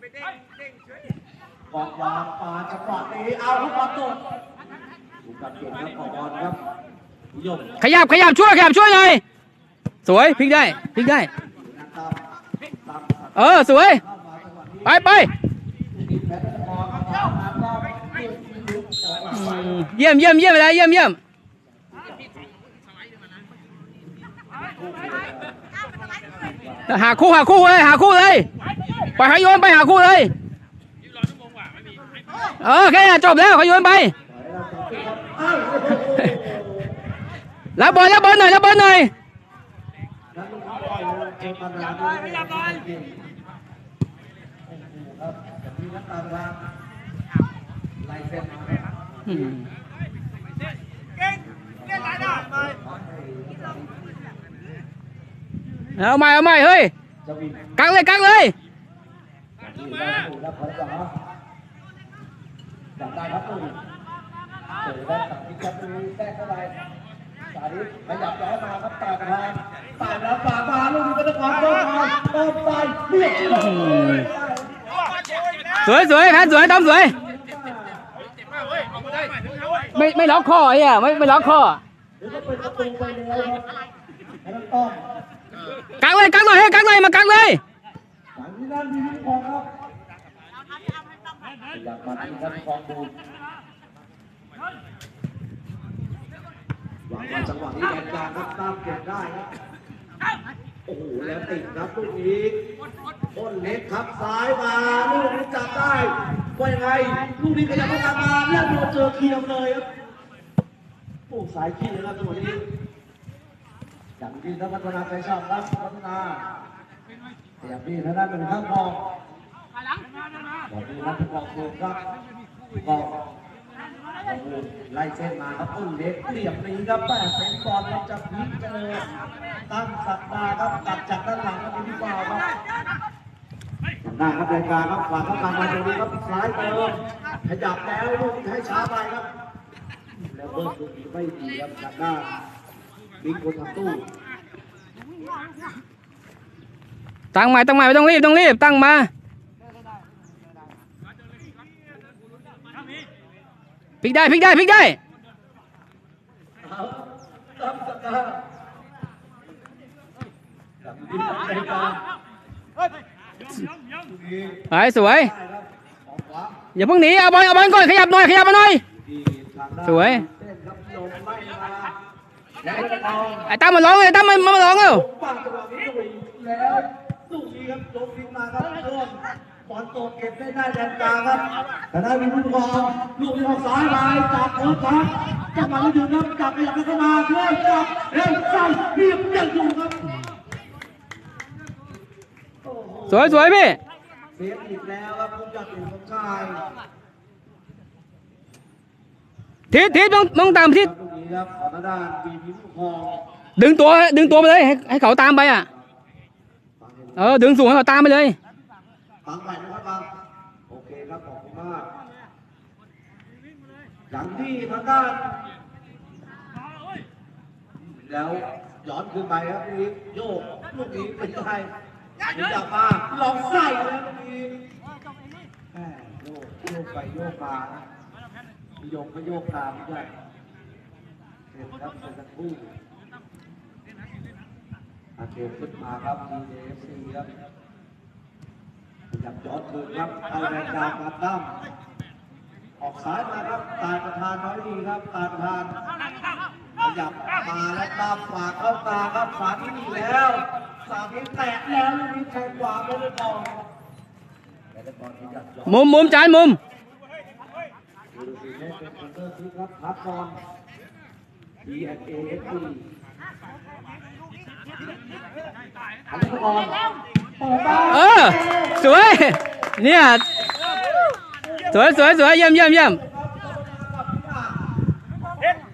ไปเด้งเด้งเฉยกองวางปาจังหวะนี้เอาลูกบอลตกถูกกัดเก็บครับกองบอลครับยมขยับขยับช่วยขยับช่วยหน่อยสวยพลิกได้พลิกได้ เออสวย ไปไปเยี่ยมเยี่ยมเยี่ยมเลยเยี่ยมเยี่ยมหาคู่หาคู่เลยหาคู่เลย ไปหาโยนไปหาคู่เลยเออแค่นี้จบแล้วเขาโยนไปอ้าวรับบอลรับบอลหน่อยรับบอลหน่อยนั่นลูกบอลเลยเจอปัญหาด้วยขยับหน่อยโอ้โหครับอย่างนี้นักตามทางไล่เส้นมาครับอืมเอาใหม่เอาใหม่เฮ้ยจะมีกักเลยกักเลย ที่ได้ถูกรับพลสาจับได้ครับตุ้ยเจอได้ตัดที่จับมือแทรกเข้าไปสาธิตขยับย้อนมาครับตากระทางตากแล้วฝากมาลูกนี้เป็นตะกอนโดนมาโดนไปเรียบร้อยสวยสวยแพนสวยทำสวยไม่ไม่ล็อกคอไอ้อะไม่ไม่ล็อกคอหรือก็เป็นประตูไปแล้วครับแล้วต้องกักเลยกักหน่อยให้กักหน่อยมากักเลย อยากมาที่ท่านคองดูหวังว่าจังหวะนี้แดนกลางครับตามเก็บได้ครับ โอ้โห แล้วติดครับลูกนี้ต้นเล็กครับซ้ายมาลูกนี้จับได้ว่ายังไง ลูกนี้ขยับเข้ามามาแล้วโดนเจอเคียมเลยครับโอ้สายขี้เลยครับจังหวะนี้อย่างที่นักพัฒนาใจชอบครับพัฒนาอย่างที่ทางด้านหนึ่งข้างมอง อย่างที่นักบอลสูงครับก็โอ้โหไล่เส้นมาครับต้นเล็กเรียบนี้ครับแม่เซนบอลครับจะพลิกไปเลยตั้งสัปดาห์ครับตัดจากด้านหลังครับพี่บ่าวครับได้ครับรายการครับขวาเข้ามามาตรงนี้ครับซ้ายเติมขยับแล้วลูกให้ช้าไปครับ แล้วเบิร์ดลูกนี้ไม่ดีครับจากด้านบิ๊กคนทำตู้ตั้งใหม่ตั้งใหม่ไม่ต้องรีบต้องรีบตั้งมา พลิกได้พลิกได้พลิกได้เอาตั้งสัปดาห์กับบิ๊กรายการลูกนี้ไปสวยได้ครับของขวาอย่าเพิ่งหนีเอาบอลเอาบอลก่อนขยับหน่อยขยับมาหน่อยสวยไอ้ตั้มมาร้องเลยไอ้ตั้มมามาร้องเร็วปังจังหวะนี้ลุยแล้วลูกนี้ครับยกขึ้นมา บเพิ่มบอลโตเก็บได้ได้แดนกลางครับแต่ได้มีลูกบอลลูกนี้ออกซ้ายไปจับโค้ชครับจังหวะนี้ถึงครับจับขยับเข้ามาเพื่อจับเร็วใส่เรียบยังอยู่ครับโอ้โหสวยสวยพี่เสียอีกแล้วครับผู้จัดทีมของชายทิศทิศมึงมึงตามทิศลูกนี้ครับขอทางด้านบีพีผู้ครองดึงตัวดึงตัวไปเลยให้ให้เขาตามไปอะเออดึงสูงให้เขาตามไปเลย ฟังไปนะครับฟังโอเคครับขอบคุณมากอย่างที่ทางด้านแล้วย้อนคืนไปครับลูกนี้โยกลูกนี้เป็นยังไงหนีกลับมาลองใส่แล้วลูกนี้แหม่โยกโยกไปโยกมานะโยกก็โยกตามด้วยเสร็จครับเสร็จทั้งคู่อาเกมขึ้นมาครับ DFC ครับ ขยับย้อนคืนครับเอาแรงกลางมาตั้มออกซ้ายมาครับ ตายประธานน้อยดีครับ ตายประธานขยับมาแล้วตามฝากเข้าตาครับฝาที่ดีแล้ว สามนี้แตะแล้วลูกนี้แทงขวาไม่ได้บอลไม่ได้บอลที่จัดจอมุมมุมจานมุมดูสิเล่นเป็นคอนเตอร์ที่ครับพัดบอล B N A S D อันนี้บอลเปิดมา เออ สวย เนี่ย สวยสวยสวยเยี่ยมเยี่ยมเยี่ยม